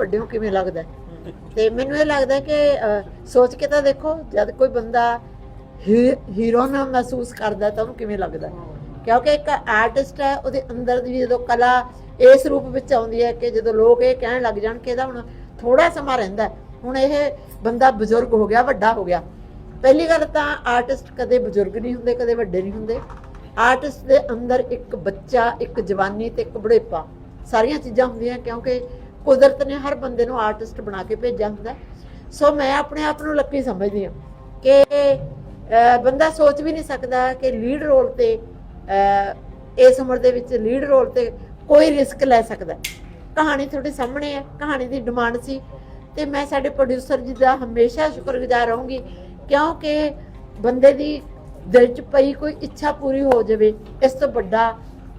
ਵੱਡਿਆਂ ਕਿਵੇਂ ਲੱਗਦਾ ਤੇ ਮੈਨੂੰ ਇਹ ਲੱਗਦਾ ਕਿ ਸੋਚ ਕੇ ਤਾਂ ਦੇਖੋ, ਜਦ ਕੋਈ ਬੰਦਾ ਹੀਰੋ ਨਾ ਮਹਿਸੂਸ ਕਰਦਾ ਤਾਂ ਉਹਨੂੰ ਕਿਵੇਂ ਲੱਗਦਾ ਕਿਉਂਕਿ ਇੱਕ ਆਰਟਿਸਟ ਹੈ, ਉਹਦੇ ਅੰਦਰ ਦੀ ਜਦੋਂ ਕਲਾ ਇਸ ਰੂਪ ਵਿੱਚ ਆਉਂਦੀ ਹੈ ਕਿ ਜਦੋਂ ਲੋਕ ਇਹ ਕਹਿਣ ਲੱਗ ਜਾਣ ਕਿ ਇਹਦਾ ਹੁਣ ਥੋੜਾ ਸਮਾਂ ਰਹਿੰਦਾ ਹੁਣ ਇਹ ਬੰਦਾ ਬਜ਼ੁਰਗ ਹੋ ਗਿਆ, ਵੱਡਾ ਹੋ ਗਿਆ। ਪਹਿਲੀ ਗੱਲ ਤਾਂ ਆਰਟਿਸਟ ਕਦੇ ਬਜ਼ੁਰਗ ਨਹੀਂ ਹੁੰਦੇ, ਕਦੇ ਵੱਡੇ ਨਹੀਂ ਹੁੰਦੇ। ਆਰਟਿਸਟ ਦੇ ਅੰਦਰ ਇੱਕ ਬੱਚਾ, ਇੱਕ ਜਵਾਨੀ ਤੇ ਇੱਕ ਬੁਢੇਪਾ, ਸਾਰੀਆਂ ਚੀਜ਼ਾਂ ਹੁੰਦੀਆਂ ਕਿਉਂਕਿ ਕੁਦਰਤ ਨੇ ਹਰ ਬੰਦੇ ਨੂੰ ਆਰਟਿਸਟ ਬਣਾ ਕੇ ਭੇਜਿਆ ਹੁੰਦਾ। ਸੋ ਮੈਂ ਆਪਣੇ ਆਪ ਨੂੰ ਲੱਕੀ ਸਮਝਦੀ ਹਾਂ ਕਿ ਬੰਦਾ ਸੋਚ ਵੀ ਨਹੀਂ ਸਕਦਾ ਕਿ ਲੀਡ ਰੋਲ ਤੇ ਇਸ ਉਮਰ ਦੇ ਵਿੱਚ ਲੀਡ ਰੋਲ ਤੇ ਕੋਈ ਰਿਸਕ ਲੈ ਸਕਦਾ। ਕਹਾਣੀ ਤੁਹਾਡੇ ਸਾਹਮਣੇ ਹੈ, ਕਹਾਣੀ ਦੀ ਡਿਮਾਂਡ ਸੀ। ਤੇ ਮੈਂ ਸਾਡੇ ਪ੍ਰੋਡਿਊਸਰ ਜੀ ਦਾ ਹਮੇਸ਼ਾ ਸ਼ੁਕਰਗੁਜ਼ਾਰ ਰਹੂੰਗੀ, ਕਿਉਂਕਿ ਬੰਦੇ ਦੀ ਦਿਲ 'ਚ ਪਈ ਕੋਈ ਇੱਛਾ ਪੂਰੀ ਹੋ ਜਾਵੇ, ਇਸ ਤੋਂ ਵੱਡਾ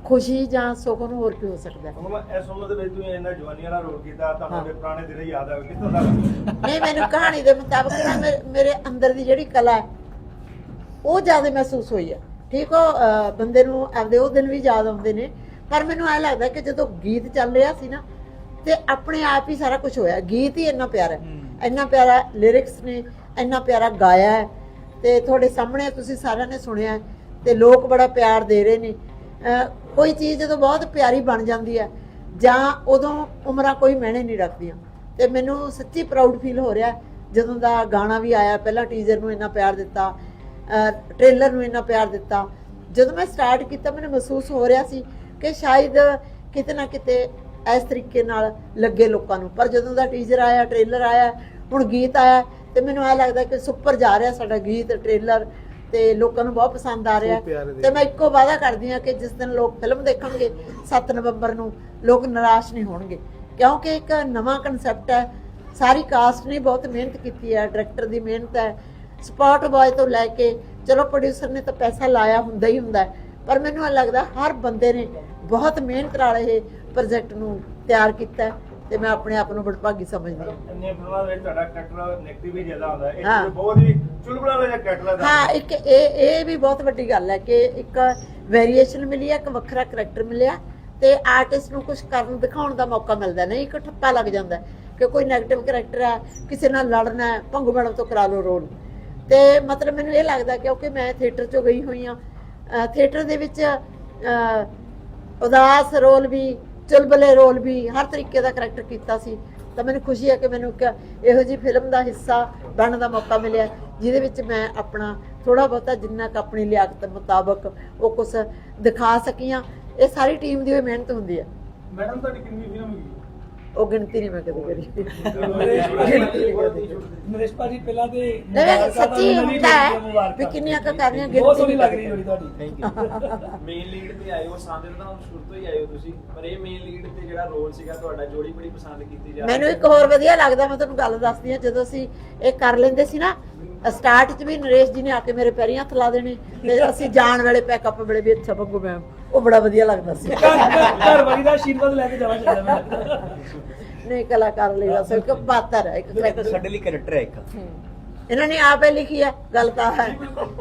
ਖੁਸ਼ੀ ਜਾਂ ਸੁੱਖ ਨੂੰ ਹੋਰ ਕੀ ਹੋ ਸਕਦਾ? ਹੁਣ ਮੈਂ ਇਸ ਉਮਰ ਦੇ ਵਿੱਚ ਤੁਸੀਂ ਇੰਨਾ ਜਵਾਨੀ ਵਾਲਾ ਰੋਲ ਕੀਤਾ ਤੁਹਾਨੂੰ ਉਹਦੇ ਪੁਰਾਣੇ ਦਿਨ ਯਾਦ ਆ ਗਏ। ਕਿੱਥੋਂ ਦਾ ਨਹੀਂ ਮੈਨੂੰ ਕਹਾਣੀ ਦੇ ਮੁਤਾਬਕ ਨਾ ਮੇਰੇ- ਮੇਰੇ ਅੰਦਰ ਦੀ ਜਿਹੜੀ ਕਲਾ ਹੈ ਉਹ ਜ਼ਿਆਦਾ ਮਹਿਸੂਸ ਹੋਈ ਹੈ ਠੀਕ ਹੋ? ਅਹ ਬੰਦੇ ਨੂੰ ਆਪਦੇ ਉਹ ਦਿਨ ਵੀ ਯਾਦ ਆਉਂਦੇ ਨੇ। ਪਰ ਮੈਨੂੰ ਐ ਲੱਗਦਾ ਕਿ ਜਦੋਂ ਗੀਤ ਚੱਲ ਰਿਹਾ ਸੀ ਨਾ ਤੇ ਆਪਣੇ ਆਪ ਹੀ ਸਾਰਾ ਕੁਝ ਹੋਇਆ। ਗੀਤ ਹੀ ਇੰਨਾ ਪਿਆਰਾ ਹੈ। ਇੰਨਾ ਪਿਆਰਾ ਲਿਰਿਕਸ ਨੇ ਇੰਨਾ ਪਿਆਰਾ ਗਾਇਆ ਹੈ। ਤੇ ਤੁਹਾਡੇ ਸਾਹਮਣੇ ਤੁਸੀਂ ਸਾਰਿਆਂ ਨੇ ਸੁਣਿਆ ਹੈ। ਤੇ ਲੋਕ ਬੜਾ ਪਿਆਰ ਦੇ ਰਹੇ ਨੇ। ਕੋਈ ਚੀਜ਼ ਜਦੋਂ ਬਹੁਤ ਪਿਆਰੀ ਬਣ ਜਾਂਦੀ ਹੈ, ਜਾਂ ਉਦੋਂ ਉਮਰਾਂ ਕੋਈ ਮਹਿਣੇ ਨਹੀਂ ਰੱਖਦੀਆਂ। ਤੇ ਮੈਨੂੰ ਸੱਚੀ ਪ੍ਰਾਊਡ ਫੀਲ ਹੋ ਰਿਹਾ ਜਦੋਂ ਦਾ ਗਾਣਾ ਵੀ ਆਇਆ, ਪਹਿਲਾਂ ਟੀਜ਼ਰ ਨੂੰ ਇੰਨਾ ਪਿਆਰ ਦਿੱਤਾ ਟ੍ਰੇਲਰ ਨੂੰ ਇੰਨਾ ਪਿਆਰ ਦਿੱਤਾ। ਜਦੋਂ ਮੈਂ ਸਟਾਰਟ ਕੀਤਾ, ਮੈਨੂੰ ਮਹਿਸੂਸ ਹੋ ਰਿਹਾ ਸੀ ਕਿ ਸ਼ਾਇਦ ਕਿਤੇ ਨਾ ਕਿਤੇ ਇਸ ਤਰੀਕੇ ਨਾਲ ਲੱਗੇ ਲੋਕਾਂ ਨੂੰ। ਪਰ ਜਦੋਂ ਦਾ ਟੀਜ਼ਰ ਆਇਆ ਟ੍ਰੇਲਰ ਆਇਆ, ਹੁਣ ਗੀਤ ਆਇਆ, ਤੇ ਮੈਨੂੰ ਐ ਲੱਗਦਾ ਕਿ ਸੁਪਰ ਜਾ ਰਿਹਾ ਸਾਡਾ ਗੀਤ ਟ੍ਰੇਲਰ ਤੇ ਲੋਕਾਂ ਨੂੰ ਬਹੁਤ ਪਸੰਦ ਆ ਰਿਹਾ। ਤੇ ਮੈਂ ਇੱਕੋ ਵਾਅਦਾ ਕਰਦੀ ਹਾਂ ਕਿ ਜਿਸ ਦਿਨ ਲੋਕ ਫਿਲਮ ਦੇਖਣਗੇ 7 ਨਵੰਬਰ ਨੂੰ ਲੋਕ ਨਿਰਾਸ਼ ਨਹੀਂ ਹੋਣਗੇ। ਕਿਉਂਕਿ ਇੱਕ ਨਵਾਂ ਕਨਸੈਪਟ ਹੈ। ਸਾਰੀ ਕਾਸਟ ਨੇ ਬਹੁਤ ਮਿਹਨਤ ਕੀਤੀ ਹੈ ਡਾਇਰੈਕਟਰ ਦੀ ਮਿਹਨਤ ਹੈ। ਸਪੌਟ ਬॉय ਤੋਂ ਲੈ ਕੇ ਚਲੋ ਪ੍ਰੋਡਿਊਸਰ ਨੇ ਤਾਂ ਪੈਸਾ ਲਾਇਆ ਹੁੰਦਾ ਹੀ ਹੁੰਦਾ ਪਰ ਮੈਨੂੰ ਲੱਗਦਾ ਹਰ ਬੰਦੇ ਨੇ ਬਹੁਤ ਮਿਹਨਤ ਨਾਲ ਇਹ ਪ੍ਰੋਜੈਕਟ ਨੂੰ ਤਿਆਰ ਕੀਤਾ ਹੈ। ਤੇ ਮੈਂ ਆਪਣੇ ਆਪ ਨੂੰ ਬੜਭਾਗੀ ਸਮਝਦੀ ਹਾਂ। ਇੰਨੇ ਫਿਲਮਾਂ ਵਿੱਚ ਤੁਹਾਡਾ ਕੈਰੈਕਟਰ ਨੈਗੇਟਿਵ ਹੀ ਜ਼ਿਆਦਾ ਹੁੰਦਾ ਹੈ। ਇੱਕ ਹਾਂ। ਬਹੁਤ ਹੀ ਚੁਲਬੜਾ ਵਾਲਾ ਕੈਰੈਕਟਰ ਦਾ ਹਾਂ ਇੱਕ ਇਹ ਇਹ ਵੀ ਬਹੁਤ ਵੱਡੀ ਗੱਲ ਹੈ ਕਿ ਇੱਕ ਵੇਰੀਏਸ਼ਨ ਮਿਲੀ ਹੈ ਇੱਕ ਵੱਖਰਾ ਕਰੈਕਟਰ ਮਿਲਿਆ ਤੇ ਆਰਟਿਸਟ ਨੂੰ ਕੁਝ ਕਰਨ ਦਿਖਾਉਣ ਦਾ ਮੌਕਾ ਮਿਲਦਾ ਨਹੀਂ ਇੱਕ ਠੱਪਾ ਲੱਗ ਜਾਂਦਾ ਹੈ ਕਿ ਕੋਈ 네ਗੇਟਿਵ ਕਰੈਕਟਰ ਹੈ ਕਿਸੇ ਨਾਲ ਲੜਨਾ ਹੈ ਭੰਗੂ ਮੈਡਮ ਤੋਂ ਕਰਾ ਲਓ ਰੋਲ ਤੇ ਮਤਲਬ ਮੈਨੂੰ ਇਹ ਲੱਗਦਾ ਕਿਉਂਕਿ ਮੈਂ ਥੀਏਟਰ 'ਚੋਂ ਗਈ ਹੋਈ ਹਾਂ ਥੀਏਟਰ ਦੇ ਵਿੱਚ ਅਹ, ਉਦਾਸ ਰੋਲ ਵੀ ਚੁਲਬਲੇ ਰੋਲ ਵੀ ਹਰ ਤਰੀਕੇ ਦਾ ਕਰੈਕਟਰ ਕੀਤਾ ਸੀ। ਤਾਂ ਮੈਨੂੰ ਖੁਸ਼ੀ ਹੈ ਕਿ ਮੈਨੂੰ ਇੱਕ ਇਹੋ ਜਿਹੀ ਫਿਲਮ ਦਾ ਹਿੱਸਾ ਬਣਨ ਦਾ ਮੌਕਾ ਮਿਲਿਆ ਜਿਹਦੇ ਵਿੱਚ ਮੈਂ ਆਪਣਾ ਥੋੜਾ ਬਹੁਤਾ ਜਿੰਨਾ ਕੁ ਆਪਣੀ ਲਿਆਕਤ ਮੁਤਾਬਕ ਉਹ ਕੁਝ ਦਿਖਾ ਸਕੀਆਂ ਇਹ ਸਾਰੀ ਟੀਮ ਦੀ ਹੋਈ ਮਿਹਨਤ ਹੁੰਦੀ ਹੈ। ਮੈਡਮ, ਤੁਹਾਡੀ ਕਿੰਨੀ ਫਿਲਮ ਹੈਗੀ? ਉਹ ਗਿਣਤੀ ਨਹੀਂ ਮੈਂ ਕਦੇ ਕਰੀ। ਨਰੇਸ਼ ਭਾਜੀ ਪਹਿਲਾਂ ਤੇ ਨਹੀਂ ਸੱਚੀ ਹੁੰਦਾ ਹੈ ਵੀ ਕਿੰਨੀਆਂ ਕੁ ਕਰਨੀਆਂ ਬਹੁਤ ਗਿਣਤੀ ਸੋਹਣੀ ਨਹੀਂ ਲੱਗ ਰਹੀ ਜੋੜੀ ਤੁਹਾਡੀ ਮੇਨ ਲੀਡ ਤੇ ਆਏ ਹੋ ਸਾਂਦਰ ਤਾਂ ਸ਼ੁਰੂ ਤੋਂ ਹੀ ਆਏ ਹੋ ਤੁਸੀਂ ਪਰ ਇਹ ਮੇਨ ਲੀਡ ਤੇ ਜਿਹੜਾ ਰੋਲ ਸੀਗਾ ਤੁਹਾਡਾ ਜੋੜੀ ਬੜੀ ਪਸੰਦ ਕੀਤੀ ਜਾ ਮੈਨੂੰ ਇੱਕ ਹੋਰ ਵਧੀਆ ਲੱਗਦਾ ਮੈਂ ਤੁਹਾਨੂੰ ਗੱਲ ਦੱਸਦੀ ਹਾਂ ਜਦੋਂ ਅਸੀਂ ਇਹ ਕਰ ਲੈਂਦੇ ਸੀ ਨਾ ਸਟਾਰਟ 'ਚ ਵੀ ਨਰੇਸ਼ ਜੀ ਨੇ ਆ ਕੇ ਮੇਰੇ ਪੈਰੀਂ ਹੱਥ ਲਾ ਦੇਣੇ ਤੇ ਅਸੀਂ ਜਾਣ ਵੇਲੇ ਪੈਕਅਪ ਵੇਲੇ ਵੀ ਅੱਛਾ ਬੱਗੂ ਮੈਮ ਉਹ ਬੜਾ ਵਧੀਆ ਲੱਗਦਾ ਸੀ। ਘਰ ਵਾਲੀ ਦਾ ਆਸ਼ੀਰਵਾਦ ਲੈ ਕੇ ਜਾਣਾ ਚਾਹੀਦਾ ਮੈਂ ਨਹੀਂ ਕਲਾਕਾਰ ਲਈ ਬਸ ਇੱਕ ਬਾਤਰ ਹੈ ਇੱਕ ਇਹ ਤਾਂ। ਸਾਡੇ ਲਈ ਕੈਰੈਕਟਰ ਹੈ ਇੱਕ। ਇਹਨਾਂ ਨੇ ਆਪੇ ਲਿਖੀ ਹੈ ਗੱਲ ਤਾਂ ਹੈ।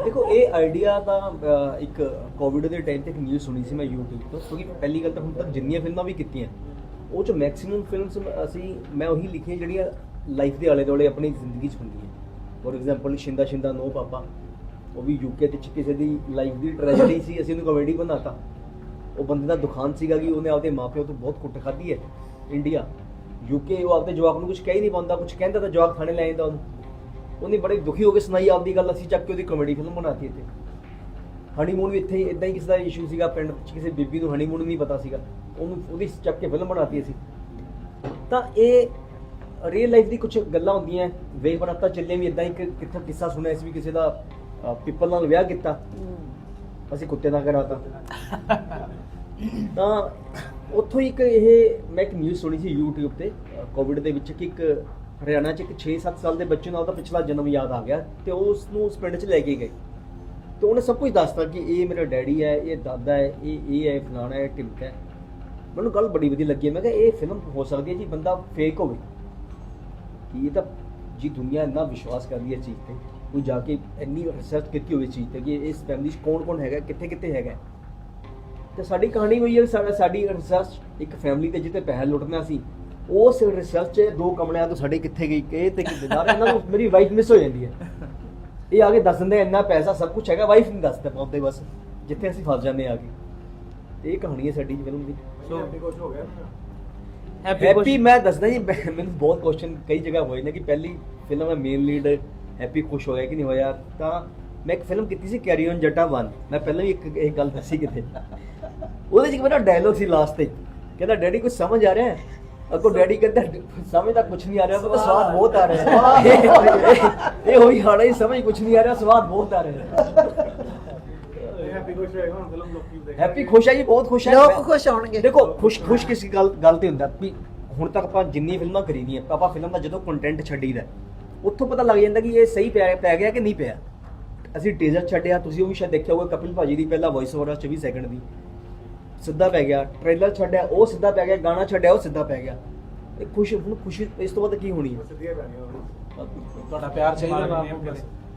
ਦੇਖੋ ਇਹ ਆਈਡੀਆ ਤਾਂ ਅਹ, ਇੱਕ ਕੋਵਿਡ ਦੇ ਟਾਈਮ ਤੇ ਇੱਕ ਨਿਊਜ਼ ਸੁਣੀ ਸੀ ਮੈਂ YouTube ਤੋਂ ਕਿਉਂਕਿ ਪਹਿਲੀ ਗੱਲ ਤਾਂ ਹੁਣ ਤੱਕ ਜਿੰਨੀਆਂ ਫਿਲਮਾਂ ਵੀ ਕੀਤੀਆਂ ਉਹ ਚ ਮੈਕਸਿਮਮ ਫਿਲਮਸ ਅਸੀਂ ਮੈਂ ਉਹੀ ਲਿਖੀਆਂ ਜਿਹੜੀਆਂ ਲਾਈਫ ਦੇ ਆਲੇ ਦੁਆਲੇ ਆਪਣੀ ਜ਼ਿੰਦਗੀ ਚ ਹੁੰਦੀਆਂ। For example Shinda Shinda no papa ਉਹ ਵੀ ਯੂਕੇ ਦੇ ਚ ਕਿਸੇ ਦੀ ਲਾਈਫ ਦੀ ਟ੍ਰੈਜੇਡੀ ਸੀ ਅਸੀਂ ਉਹਨੂੰ ਕਾਮੇਡੀ ਬਣਾਤਾ। ਉਹ ਬੰਦੇ ਦਾ ਦੁਖਾਂਤ ਸੀਗਾ ਕਿ ਉਹਨੇ ਆਪਦੇ ਮਾਪਿਆਂ ਤੋਂ ਬਹੁਤ ਕੁੱਟ ਖਾਧੀ ਹੈ, ਇੰਡੀਆ। ਯੂਕੇ ਉਹ ਆਪਦੇ ਜਵਾਕ ਨੂੰ ਕੁਝ ਕਹਿ ਹੀ ਨਹੀਂ ਪਾਉਂਦਾ ਕੁਝ ਕਹਿੰਦਾ ਤਾਂ ਜਵਾਕ ਥਾਣੇ ਲੈ ਜਾਂਦਾ ਉਹਨੂੰ। ਉਹਨੇ ਬੜੇ ਦੁਖੀ ਹੋ ਕੇ ਸੁਣਾਈ ਆਪਦੀ ਗੱਲ, ਅਸੀਂ ਚੱਕ ਕੇ ਉਹਦੀ ਕਾਮੇਡੀ ਫਿਲਮ ਬਣਾਤੀ ਇੱਥੇ। ਹਨੀਮੂਨ ਵੀ ਇੱਥੇ ਹੀ ਇਦਾਂ ਹੀ ਕਿਸੇ ਦਾ ਇਸ਼ੂ ਸੀਗਾ, ਪਿੰਡ 'ਚ ਕਿਸੇ ਬੀਬੀ ਨੂੰ ਹਨੀਮੂਨ ਨਹੀਂ ਪਤਾ ਸੀਗਾ। ਉਹਨੂੰ ਉਹਦੀ ਚੱਕ ਕੇ ਫਿਲਮ ਬਣਾਤੀ ਅਸੀਂ। ਤਾਂ ਇਹ ਰੀਅਲ ਲਾਈਫ ਦੀ ਕੁਝ ਗੱਲਾਂ ਹੁੰਦੀਆਂ ਵੇਖ ਬਣਾਤਾ ਚੱਲੇ ਵੀ ਇਦਾਂ ਹੀ ਕਿੱਥੇ ਕਿੱਸਾ ਸੁਣਿਆ ਸੀ ਵੀ ਕਿਸੇ ਦਾ ਪਿੱਪਲ ਨਾਲ ਵਿਆਹ ਕੀਤਾ। ਅਸੀਂ ਕੁੱਤੇ ਨਾਲ ਕਰਾਤਾ ਤਾਂ ਉੱਥੋਂ ਹੀ ਇੱਕ ਇਹ ਮੈਂ ਇੱਕ ਨਿਊਜ਼ ਸੁਣੀ ਸੀ YouTube ਤੇ ਕੋਵਿਡ ਦੇ ਵਿੱਚ ਕਿ ਇੱਕ ਹਰਿਆਣਾ 'ਚ ਇੱਕ 6-7 ਸਾਲ ਦੇ ਬੱਚੇ ਨਾਲ ਉਹਦਾ ਪਿਛਲਾ ਜਨਮ ਯਾਦ ਆ ਗਿਆ ਤੇ ਉਹ ਉਸ ਨੂੰ ਉਸ ਪਿੰਡ 'ਚ ਲੈ ਕੇ ਗਏ। ਤੇ ਉਹਨੇ ਸਭ ਕੁਝ ਦੱਸਤਾ ਕਿ ਇਹ ਮੇਰਾ ਡੈਡੀ ਹੈ, ਇਹ ਦਾਦਾ ਹੈ, ਇਹ ਇਹ ਹੈ ਫਲਾਣਾ ਹੈ ਟਿਮਕਾ ਹੈ। ਮੈਨੂੰ ਗੱਲ ਬੜੀ ਵਧੀਆ ਲੱਗੀ, ਮੈਂ ਕਿਹਾ ਇਹ ਫਿਲਮ ਹੋ ਸਕਦੀ ਹੈ ਜੀ, ਬੰਦਾ ਫੇਕ ਹੋਵੇ। ਕਿ ਇਹ ਤਾਂ ਜੀ ਦੁਨੀਆ ਇੰਨਾ ਵਿਸ਼ਵਾਸ ਕਰਦੀ ਹੈ ਇਸ ਚੀਜ਼ ਤੇ। ਕੋਈ ਜਾ ਕੇ ਇੰਨੀ ਰਿਸਰਚ ਕੀਤੀ ਹੋਵੇ ਚੀਜ਼ ਤੇ ਕਿ ਇਸ ਫੈਮਿਲੀ 'ਚ ਕੌਣ ਕੌਣ ਹੈਗਾ ਕਿੱਥੇ ਕਿੱਥੇ ਹੈਗਾ। ਤੇ ਸਾਡੀ ਕਹਾਣੀ ਹੋਈ ਹੈ ਸਾਡਾ ਸਾਡੀ ਰਿਸਰਚ ਇੱਕ ਫੈਮਿਲੀ ਤੇ ਜਿੱਤੇ ਪੈਸਾ ਲੁੱਟਣਾ ਸੀ ਉਸ ਰਿਸਰਚ 'ਚ ਦੋ ਕਮਲਿਆਂ ਤੋਂ ਸਾਡੇ ਕਿੱਥੇ ਗਈ ਇਹ ਤੇ ਕਿੱਥੇ ਜਾ ਇਹਨਾਂ ਨੂੰ ਮੇਰੀ ਵਾਈਫ ਮਿਸ ਹੋ ਜਾਂਦੀ ਹੈ। ਇਹ ਆ ਕੇ ਦੱਸ ਦਿੰਦੇ ਇੰਨਾ ਪੈਸਾ ਸਭ ਕੁਝ ਹੈਗਾ ਵਾਈਫ ਨਹੀਂ ਦੱਸਦੇ ਪਾਉਂਦੇ ਬਸ ਜਿੱਥੇ ਅਸੀਂ ਫਸ ਜਾਂਦੇ ਆ ਕੇ। ਤੇ ਇਹ ਕਹਾਣੀ ਹੈ ਸਾਡੀ ਫਿਲਮ ਦੀ। ਸੋ ਕੁਝ ਹੋ ਗਿਆ? ਨਾ ਹੈਪੀ ਮੈਂ ਦੱਸਦਾ ਜੀ ਮੈਨੂੰ ਬਹੁਤ ਕੁਐਸਚਨ ਕਈ ਜਗ੍ਹਾ ਹੋਏ ਨੇ ਕਿ ਪਹਿਲੀ ਫਿਲਮ ਹੈ ਮੇਨ ਲੀਡ ਹੈਪੀ ਖੁਸ਼ ਹੋਇਆ ਕਿ ਨਹੀਂ ਹੋਇਆ। ਤਾਂ ਮੈਂ ਇੱਕ ਫਿਲਮ ਕੀਤੀ ਸੀ ਕੈਰੀ ਔਨ ਜੱਟਾ 1 ਮੈਂ ਪਹਿਲਾਂ ਵੀ ਇੱਕ ਇਹ ਗੱਲ ਦੱਸੀ ਕਿਤੇ। ਉਹਦੇ 'ਚ ਇੱਕ ਮੇਰਾ ਡਾਇਲੋਗ ਸੀ ਲਾਸਟ ਤੇ। ਕਹਿੰਦਾ ਡੈਡੀ ਕੁਝ ਸਮਝ ਆ ਰਿਹਾ ਹੈ? ਅਗੋ ਡੈਡੀ ਕਹਿੰਦਾ ਸਮਝ ਤਾਂ ਕੁਝ ਨਹੀਂ ਆ ਰਿਹਾ ਪਰ ਸਵਾਦ ਬਹੁਤ ਆ ਰਿਹਾ ਹੈ। ਇਹ- ਹੋਈ ਹਾੜਾ ਹੀ ਸਮਝ ਕੁਝ ਨਹੀਂ ਆ ਰਿਹਾ ਸਵਾਦ ਬਹੁਤ ਆ ਰਿਹਾ ਹੈ। ਹੈਪੀ ਖੁਸ਼ ਹੋਏਗਾ ਹੁਣ ਫਿਲਮ ਲੋਕੀ ਵੀ ਦੇਖਣਗੇ। ਹੈਪੀ ਖੁਸ਼ ਹੈ ਜੀ ਬਹੁਤ ਖੁਸ਼ ਹੈ ਲੋਕ ਖੁਸ਼ ਹੋਣਗੇ। ਦੇਖੋ ਖੁਸ਼ ਖੁਸ਼ ਕਿਸ ਗੱਲ ਗੱਲ ਤੇ ਹੁੰਦਾ ਵੀ ਹੁਣ ਤੱਕ ਆਪਾਂ ਜਿੰਨੀ ਫਿਲਮਾਂ ਕਰੀਦੀਆਂ ਆਪਾਂ ਫਿਲਮ ਦਾ ਜਦੋਂ ਕੰਟੈਂਟ ਛੱਡੀਦਾ ਉੱਥੋਂ ਪਤਾ ਲੱਗ ਜਾਂਦਾ ਕਿ ਇਹ ਸਹੀ ਪੈ ਪੈ ਗਿਆ ਕਿ ਨਹੀਂ ਪਿਆ। ਅਸੀਂ ਟੀਜ਼ਰ ਛੱਡਿਆ ਤੁਸੀਂ ਉਹ ਵੀ ਸ਼ਾਇਦ ਦੇਖਿਆ ਹੋਊਗਾ ਕਪਿਲ ਭਾਜੀ ਦੀ ਪਹਿਲਾ ਵੌਇਸ ਓਵਰ 24 ਸੈਕਿੰਡ ਦੀ। ਸਿੱਧਾ ਪੈ ਗਿਆ ਟ੍ਰੇਲਰ ਛੱਡਿਆ ਉਹ ਸਿੱਧਾ ਪੈ ਗਿਆ ਗਾਣਾ ਛੱਡਿਆ ਉਹ ਸਿੱਧਾ ਪੈ ਗਿਆ। ਇਹ ਖੁਸ਼ ਹੁਣ ਖੁਸ਼ੀ ਇਸ ਤੋਂ ਬਾਅਦ ਕੀ ਹੋਣੀ ਹੈ ਸਿੱਧੀਆਂ ਪੈਣੀਆਂ ਹੁਣ। ਤੁਹਾਡਾ ਪਿਆਰ ਚਾਹੀਦਾ ਨਾ